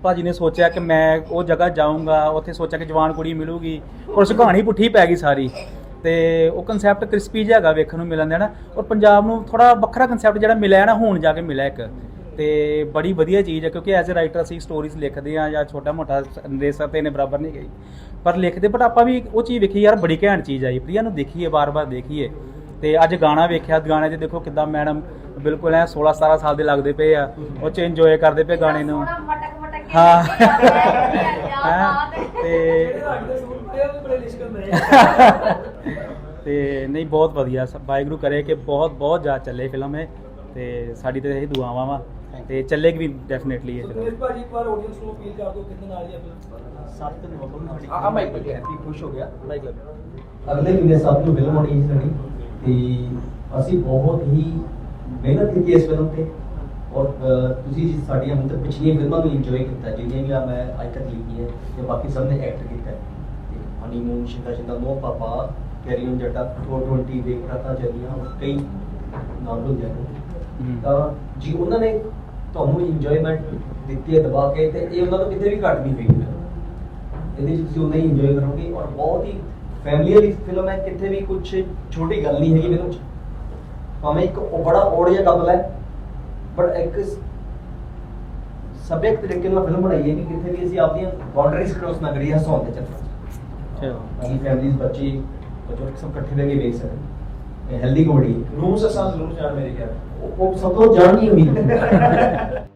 ਭਾਜੀ ਨੇ ਸੋਚਿਆ ਕਿ ਮੈਂ ਉਹ ਜਗ੍ਹਾ ਜਾਊਂਗਾ ਉੱਥੇ ਸੋਚਿਆ ਕਿ ਜਵਾਨ ਕੁੜੀ ਮਿਲੂਗੀ ਔਰ ਉਸ ਕਹਾਣੀ ਪੁੱਠੀ ਪੈ ਗਈ ਸਾਰੀ। ਤੇ ਉਹ ਕਨਸੈਪਟ ਕ੍ਰਿਸਪੀ ਜਿਹਾ ਹੈਗਾ ਵੇਖਣ ਨੂੰ ਮਿਲਣ ਦੇਣਾ। ਔਰ ਪੰਜਾਬ ਨੂੰ ਥੋੜਾ ਵੱਖਰਾ ਕਨਸੈਪਟ ਜਿਹੜਾ ਮਿਲਿਆ ਨਾ ਹੁਣ ਜਾ ਕੇ ਮਿਲਿਆ ਇੱਕ। ਤੇ ਬੜੀ ਵਧੀਆ ਚੀਜ਼ ਹੈ ਕਿਉਂਕਿ ਐਜ਼ ਅ ਰਾਈਟਰ ਅਸੀਂ ਸਟੋਰੀਜ਼ ਲਿਖਦੇ ਆ ਜਾਂ ਛੋਟਾ ਮੋਟਾ ਨਰੇਸਰ ਤੇ ਨੇ ਬਰਾਬਰ ਨਹੀਂ ਗਈ। ਪਰ ਲਿਖਦੇ ਬਟ ਆਪਾਂ ਵੀ ਉਹ ਚੀਜ਼ ਵੇਖੀ ਯਾਰ ਬੜੀ ਘੈਂਟ ਚੀਜ਼ ਆਈ। ਪ੍ਰਿਆ ਨੂੰ ਦੇਖੀਏ ਬਾਰ-ਬਾਰ ਦੇਖੀਏ। ਤੇ ਅੱਜ ਗਾਣਾ ਵੇਖਿਆ ਗਾਣੇ 'ਚ ਦੇਖੋ ਕਿੱਦਾਂ ਮੈਡਮ ਬਿਲਕੁਲ ਐ 16 17 ਸਾਲ ਦੇ ਲੱਗਦੇ ਪਏ ਆ। ਉਹ 'ਚ ਇੰਜੋਏ ਕਰਦੇ ਪਏ ਗਾਣੇ ਨੂੰ। ਹੈਂ? ਤੇ ਤੇ ਨਹੀਂ ਬਹੁਤ ਵਧੀਆ। ਵਾਹਿਗੁਰੂ ਕਰੇ ਕਿ ਬਹੁਤ ਬਹੁਤ ਜਾ ਚੱਲੇ ਫਿਲਮ ਇਹ। ਤੇ ਸਾਡੀ ਤੇ ਇਹ ਦੁਆਵਾਂ ਵਾ। ਤੇ ਚੱਲੇਗੀ ਵੀ ਡੈਫੀਨਿਟਲੀ ਇਹ ਫਿਲਮ। ਭਾਜੀ ਇੱਕ ਵਾਰ ਆਡੀਅנס ਨੂੰ ਅਪੀਲ ਕਰ ਦਿਓ ਕਿੰਨੇ ਨਾਲ ਹੀ ਆ ਫਿਲਮ? 7 ਨਵੰਬਰ ਨੂੰ ਸਾਡੀ ਆ ਮਾਈਕ ਲੱਗੇ। ਹੈਪੀ ਖੁਸ਼ ਹੋ ਗਿਆ। ਮਾਈਕ ਲੱਗੇ। ਅਗਲੇ ਮਹੀਨੇ ਸੱਤ ਨੂੰ ਫਿਲਮ ਆਉਣੀ ਹੈ ਸਾਡੀ। ਤੇ ਅਸੀਂ ਬਹੁਤ ਹੀ ਮਿਹਨਤ ਕੀਤੀ ਇਸ ਫਿਲਮ ਤੇ। ਔਰ ਤੁਸੀਂ ਜੀ ਸਾਡੀਆਂ ਤੱਕ ਪਿਛਲੀਆਂ ਫਿਲਮਾਂ ਨੂੰ ਇੰਜੋਏ ਕੀਤਾ ਜਿੰਨੀਆਂ ਵੀ ਆ ਮੈਂ ਅੱਜ ਤੱਕ ਲਿਖੀ ਹੈ ਤੇ ਬਾਕੀ ਸਭ ਨੇ ਐਕਟ ਕੀਤਾ। ਤੇ honeymoon Shinda Shinda no papa carry on Jatta 420 ਦੇਖ ਰਹਾ ਚੱਲੀਆਂ ਔਰ ਕਈ ਨਾਰਮਲ ਜਗ੍ਹਾ ਤਾਂ ਜੀ ਉਹਨਾਂ ਨੇ ਤੁਹਾਨੂੰ ਇੰਜੋਇਮੈਂਟ ਦਿੱਤੀ ਹੈ ਦਬਾ ਕੇ ਤੇ ਇਹ ਉਹਨਾਂ ਤੋਂ ਕਿਤੇ ਵੀ ਘੱਟ ਨਹੀਂ ਹੋਈ ਇਹਦੇ ਵਿੱਚ ਤੁਸੀਂ ਹੀ ਇੰਜੋਏ ਕਰੋਗੇ ਔਰ ਬਹੁਤ ਹੀ ਫੈਮਿਲੀ ਵਾਲੀ ਫਿਲਮ ਹੈ ਕਿਤੇ ਵੀ ਕੁਝ ਛੋਟੀ ਗੱਲ ਨਹੀਂ ਹੈਗੀ 'ਚ ਭਾਵੇਂ ਇੱਕ ਉਹ ਬੜਾ ਔੜ ਜਿਹਾ ਕਪਲ ਹੈ ਬਟ ਇੱਕ ਸਬਜੈਕਟ ਤਰੀਕੇ ਨਾਲ ਫਿਲਮ ਬਣਾਈ ਹੈ ਕਿ ਕਿਤੇ ਵੀ ਅਸੀਂ ਆਪਣੀਆਂ ਬਾਉਂਡਰੀਜ਼ ਕ੍ਰੋਸ ਨਾ ਕਰੀਏ ਹਸਾਉਣ ਦੇ ਚੱਕਰ। ਤਾਂ ਕਿ ਫੈਮਿਲੀਜ਼ ਬੱਚੇ ਬਜ਼ੁਰਗ ਸਭ ਇਕੱਠੇ ਬਹਿ ਕੇ ਵੇਖ ਸਕਣ ਹੈਲਦੀ ਕਮੇਡੀ ਰੂਮ ਸਸਾਂ ਜ਼ਰੂਰ ਜਾਣ ਮੇਰੇ ਖਿਆਲ ਉਹ ਸਭ ਤੋਂ ਜਾਣ ਨਹੀਂ ਹੋਈ।